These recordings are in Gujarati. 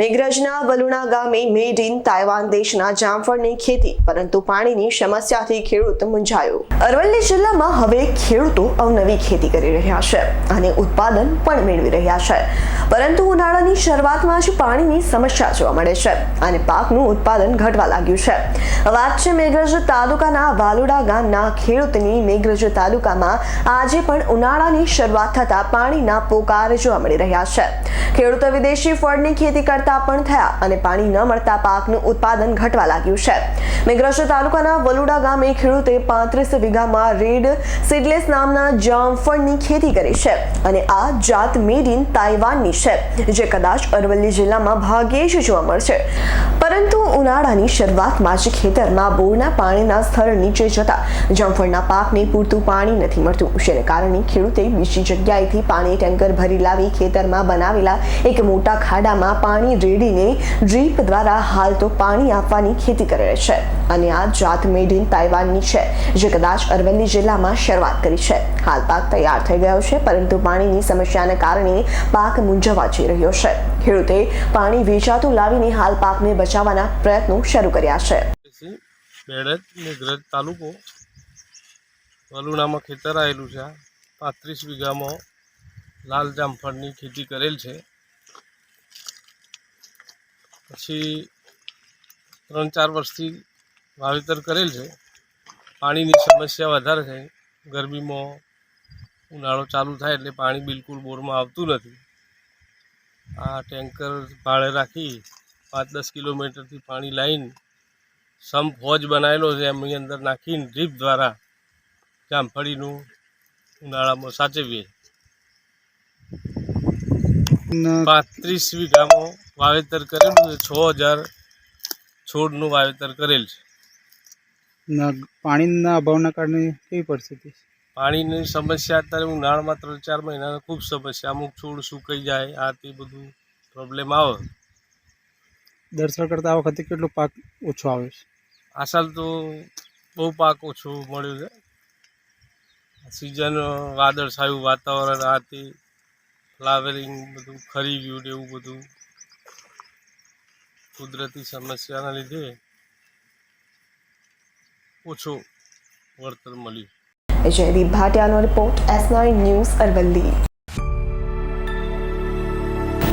મેઘરજના વલુણા ગામે મેડ ઇન તાઇવાન દેશના જામફળની ખેતી, પરંતુ પાણીની સમસ્યાથી ખેડૂત મૂંઝાયો. અરવલ્લી જિલ્લામાં હવે ખેડૂતો અવનવી ખેતી કરી રહ્યા છે અને ઉત્પાદન પણ મેળવી રહ્યા છે. પરંતુ ઉનાળાની શરૂઆતમાં જ પાણીની સમસ્યા જોવા મળે છે અને પાકનું ઉત્પાદન ઘટવા લાગ્યું છે. વાત છે મેઘરજ તાલુકાના વાલુડા ગામના ખેડૂતની. મેઘરજ તાલુકામાં આજે પણ ઉનાળાની શરૂઆત થતા પાણીના પોકાર જોવા મળી રહ્યા છે. ખેડૂતો વિદેશી ફળની ખેતી કરતા પણ થયા અને પાણી ન મળતા પાકનું ઉત્પાદન ઘટવા લાગ્યું છે. મેઘરજ તાલુકાના વલુડા ગામે ખેડૂતે પાંત્રીસ વીઘામાં રેડ સીડલેસ નામના જામફળની ખેતી કરી છે અને આ જાત મેડ ઇન તાઇવાનની છે, જે કદાચ અરવલ્લી જિલ્લામાં ભાગ્યે જ જોવા મળશે. પરંતુ ઉનાળાની શરૂઆતમાં જ ખેતરમાં બોરના પાણીના સ્તર નીચે જતા જામફળના પાકને પૂરતું પાણી નથી મળતું, જેને કારણે ખેડૂતે બીજી જગ્યાએથી પાણી ટેન્કર ભરી લાવી ખેતરમાં બનાવેલા એક મોટા ખાડામાં પાણી રેડીને ડ્રીપ દ્વારા હાલ તો પાણી આપવાની ખેતી કરે છે. અને આ જાત મેડ ઇન તાઇવાનની છે, જે કદાચ અરવલ્લી જિલ્લામાં શરૂઆત કરી છે. હાલ પાક તૈયાર થઈ ગયો છે, પરંતુ પાણીની સમસ્યાને કારણે પાક મૂંઝવા જઈ રહ્યો છે. ખેડૂતે પાણી વેચાતું લાવીને હાલ પાકને બચાવવાના પ્રયત્નો શરૂ કર્યા છે. વલુણામાં ખેતર આવેલું છે. પાંત્રીસ વીઘામાં લાલ જામફળની ખેતી કરેલ છે. પછી ત્રણ ચાર વર્ષથી વાવેતર કરેલ છે. પાણીની સમસ્યા વધારે છે. ગરમીમાં ઉનાળો ચાલુ થાય એટલે પાણી બિલકુલ બોરમાં આવતું નથી. આ ટેન્કર ભાડે રાખી પાંચ દસ કિલોમીટરથી પાણી લાવીને સંપ હોજ બનાવેલો છે. એમની અંદર નાખીને ડ્રીપ દ્વારા જામફળીનું ઉનાળામાં સાચવીએ. પાંત્રીસ વીઘામાં વાવેતર કરેલું છે. છ હજાર છોડનું વાવેતર કરેલ છે. ન- પાણીના અભાવના કારણે કેવી પરિસ્થિતિ પાણીની સમસ્યા અત્યારે ઉનાળામાં ત્રણ ચાર મહિનાની ખૂબ સમસ્યા. અમુક છોડ સુકાઈ જાય આ તે બધું પ્રોબ્લેમ આવે. દર સાલ કરતાં આ વખતે કેટલો પાક ઓછો આવે છે? આ સાલ તો બહુ પાક ઓછો મળ્યો છે. સિઝન વાદળછાયું વાતાવરણ આ તે ફ્લાવરિંગ બધું ખરી ગયું એવું બધું કુદરતી સમસ્યાના લીધે ઓછો વળતર મળ્યું. Jaydeep ભાટિયાનો report S nine news Aravalli.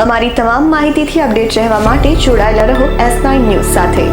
અમારી તમામ માહિતીથી અપડેટ રહેવા માટે જોડાયેલા રહો એસ નાઇન ન્યૂઝ સાથે.